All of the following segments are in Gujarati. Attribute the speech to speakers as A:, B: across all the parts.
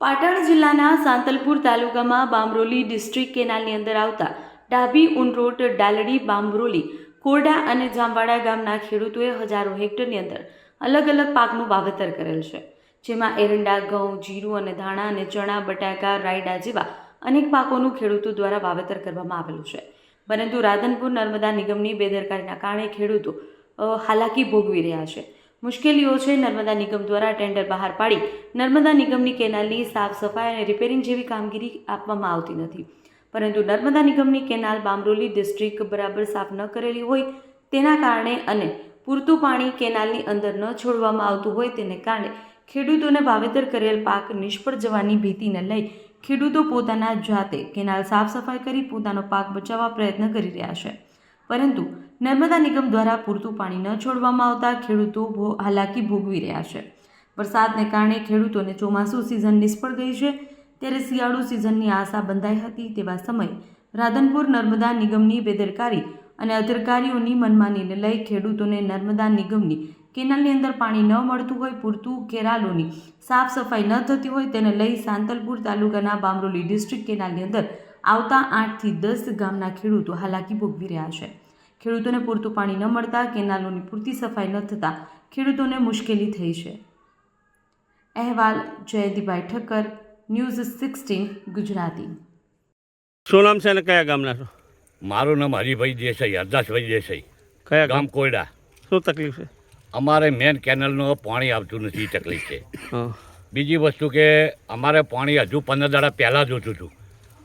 A: પાટણ જિલ્લાના સાંતલપુર તાલુકામાં બામરોલી ડિસ્ટ્રિક્ટ કેનાલની અંદર આવતા ડાભી ઉનરોટ ડાલડી બામરોલી કોરડા અને જામવાડા ગામના ખેડૂતોએ હજારો હેક્ટરની અંદર અલગ અલગ પાકનું વાવેતર કરેલ છે. જેમાં એરંડા, ઘઉં, જીરું અને ધાણા અને ચણા, બટાકા, રાયડા જેવા અનેક પાકોનું ખેડૂતો દ્વારા વાવેતર કરવામાં આવેલું છે. પરંતુ રાધનપુર નર્મદા નિગમની બેદરકારીના કારણે ખેડૂતો હાલાકી ભોગવી રહ્યા છે. મુશ્કેલીઓ છે. નર્મદા નિગમ દ્વારા ટેન્ડર બહાર પાડી નર્મદા નિગમની કેનાલની સાફ સફાઈ અને રિપેરિંગ જેવી કામગીરી આપવામાં આવતી નથી. પરંતુ નર્મદા નિગમની કેનાલ બામરોલી ડિસ્ટ્રિક્ટ બરાબર સાફ ન કરેલી હોય તેના કારણે અને પૂરતું પાણી કેનાલની અંદર ન છોડવામાં આવતું હોય તેને કારણે ખેડૂતોને વાવેતર કરેલ પાક નિષ્ફળ જવાની ભીતિને લઈ ખેડૂતો પોતાના જાતે કેનાલ સાફ સફાઈ કરી પોતાનો પાક બચાવવા પ્રયત્ન કરી રહ્યા છે. પરંતુ નર્મદા નિગમ દ્વારા પૂરતું પાણી ન છોડવામાં આવતા ખેડૂતો હાલાકી ભોગવી રહ્યા છે. વરસાદને કારણે ખેડૂતોને ચોમાસું સિઝન નિષ્ફળ ગઈ છે. ત્યારે શિયાળુ સિઝનની આશા બંધાઈ હતી તેવા સમયે રાધનપુર નર્મદા નિગમની બેદરકારી અને અધિકારીઓની મનમાનીને લઈ ખેડૂતોને નર્મદા નિગમની કેનાલની અંદર પાણી ન મળતું હોય, પૂરતું કેરાલોની સાફ સફાઈ ન થતી હોય તેને લઈ સાંતલપુર તાલુકાના બામરોલી ડિસ્ટ્રિક્ટ કેનાલની અંદર આવતા આઠથી દસ ગામના ખેડૂતો હાલાકી ભોગવી રહ્યા છે. ખેડૂતોને પૂરતું પાણી ન મળતા કેનાલોની પૂરતી સફાઈ ન થતાં ખેડૂતોને મુશ્કેલી થઈ છે. અહેવાલ જયંતિભાઈ ઠક્કર ન્યૂઝ સિક્સટીન ગુજરાતી.
B: શું નામ છે અને કયા ગામના છો?
C: મારું નામ હરિભાઈ દેસાઈ હરદાસભાઈ દેસાઈ.
B: કયા ગામ?
C: કોયડા.
B: શું તકલીફ છે?
C: અમારે મેન કેનલનું પાણી આવતું નથી એ તકલીફ છે. બીજી વસ્તુ કે અમારે પાણી હજુ પંદર દાડા પહેલાં જોતું હતું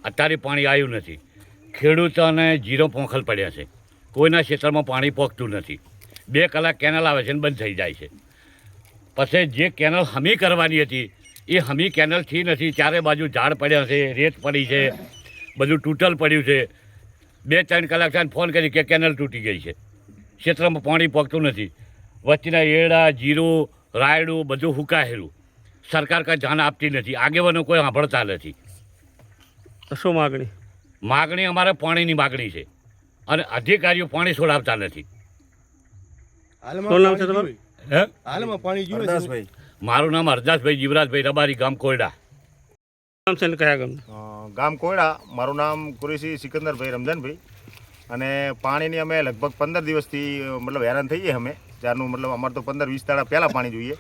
C: અત્યારે પાણી આવ્યું નથી. ખેડૂતોને જીરો પોંખલ પડ્યા છે. કોઈના ક્ષેત્રમાં પાણી પહોંચતું નથી. બે કલાક કેનલ આવે છે ને બંધ થઈ જાય છે. પછી જે કેનલ હમી કરવાની હતી એ હમી કેનલ થઈ નથી ચારે બાજુ ઝાડ પડ્યા છે રેત પડી છે બધું તૂટલ પડ્યું છે. બે ત્રણ કલાક થઈને ફોન કરી કે કેનલ તૂટી ગઈ છે. ક્ષેત્રમાં પાણી પહોંચતું નથી. વચ્ચેના એડા જીરું રાયડું બધું હુકાયેલું. સરકાર કાંઈ ધ્યાન આપતી નથી. આગેવાનો કોઈ સાંભળતા નથી.
B: તો શું માગણી?
C: માગણી અમારે પાણીની માગણી છે. અને અધિકારીઓ પાણી છોડાવતા નથી. મારું નામ હરદાસભાઈ જીવરાજભાઈ રબારી ગામ કોયડા.
B: નામ છે કયા
D: ગામ ગામ કોયડા. મારું નામ કુરેશી સિકંદરભાઈ રમજાનભાઈ. અને પાણીની અમે લગભગ પંદર દિવસથી મતલબ હેરાન થઈએ અમે. ત્યારનું મતલબ અમારે તો પંદર વીસ દાડા પહેલાં પાણી જોઈએ.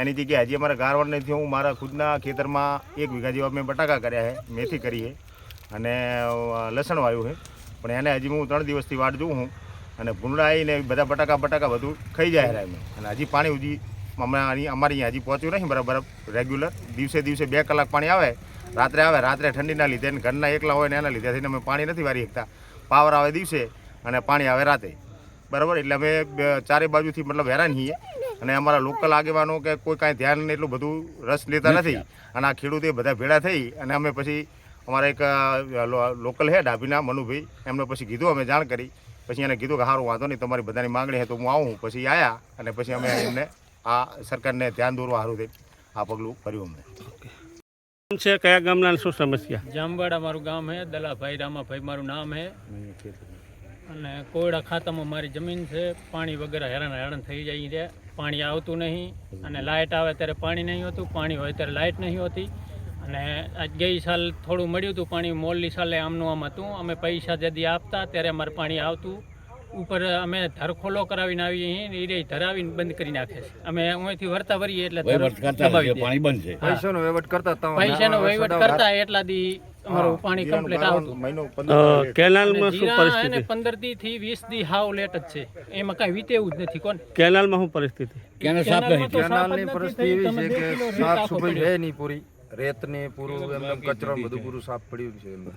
D: એની જગ્યાએ હજી અમારે ગારવણ નથી હું મારા ખુદના ખેતરમાં એક વીઘા જેવા મેં બટાકા કર્યા છે મેથી કરી છે. અને લસણ વાવ્યું છે. પણ એને હજી હું ત્રણ દિવસથી વાટ જોઉં હું અને ભૂંડા આવીને બધા બટાકા બટાકા બધું ખાઈ જાય એમ અને હજી પાણી હજી હમણાં અહીં અમારી અહીંયા હજી પહોંચ્યું નહીં બરાબર રેગ્યુલર. દિવસે દિવસે બે કલાક પાણી આવે રાત્રે આવે રાત્રે ઠંડીના લીધે અને ઘરના એકલા હોય ને એના લીધે થઈને અમે પાણી નથી વારી શકતા. પાવર આવે દિવસે અને પાણી આવે રાતે. બરાબર? એટલે અમે ચારે બાજુથી મતલબ હેરાન છીએ. અને અમારા લોકલ આગેવાનો કે કોઈ કાંઈ ધ્યાન એટલું બધું રસ લેતા નથી અને આ ખેડૂતે બધા ભેળા થઈ અને અમે પછી અમારા એક લોકલ હે ડાભીના મનુભાઈ. એમને પછી કીધું અમે જાણ કરી. પછી એને કીધું કે સારું વાંધો નહીં તમારી બધાની માંગણી હે તો હું આવું. પછી આવ્યા અને પછી અમે એમને આ સરકારને ધ્યાન દોરવા સારું થઈ આ પગલું કર્યું અમને.
B: છે કયા ગામના શું સમસ્યા?
E: જામવાડા મારું ગામ હે દલાભાઈ રામાભાઈ મારું નામ હે. અને કોયડા ખાતામાં મારી જમીન છે પાણી વગેરે હેરાન હેરાન થઈ જાય છે. પાણી આવતું નહીં અને લાઇટ આવે ત્યારે પાણી નહીં હોતું પાણી હોય ત્યારે લાઇટ નહીં હોતી. અને આજ ગઈ સાલ થોડું મળ્યું હતું પાણી મોલની સાલે આમનું આમ હતું. અમે પૈસા જદી આપતા ત્યારે અમારે પાણી આવતું. ઉપર અમે ધરખોલો કરાવીને આવીએ એ ધરાવીને બંધ કરી નાખે છે. અમે અહીંથી વરતા વરીએ એટલે.
C: પાણી બંધ છે.
F: પૈસાનો વહીવટ કરતા
E: પૈસાનો વહીવટ કરતા એટલા દી અમારું પાણી કમ્પ્લીટ આવતું.
B: કેનાલમાં શું પરિસ્થિતિ?
E: પંદર દી થી વીસ દી હાવ લેટ જ છે. એમાં કઈ વીતેવું જ નથી કોણ?
B: કેનાલમાં શું પરિસ્થિતિ?
C: કેનાલ સાફ નહીં
F: કેનાલની પરિસ્થિતિ એવી છે કે સાફ
E: આપો
F: રહે નહીં પૂરી. રેતને પૂરું એમને કચરો બધું પૂરું સાફ પડ્યું છે એમને.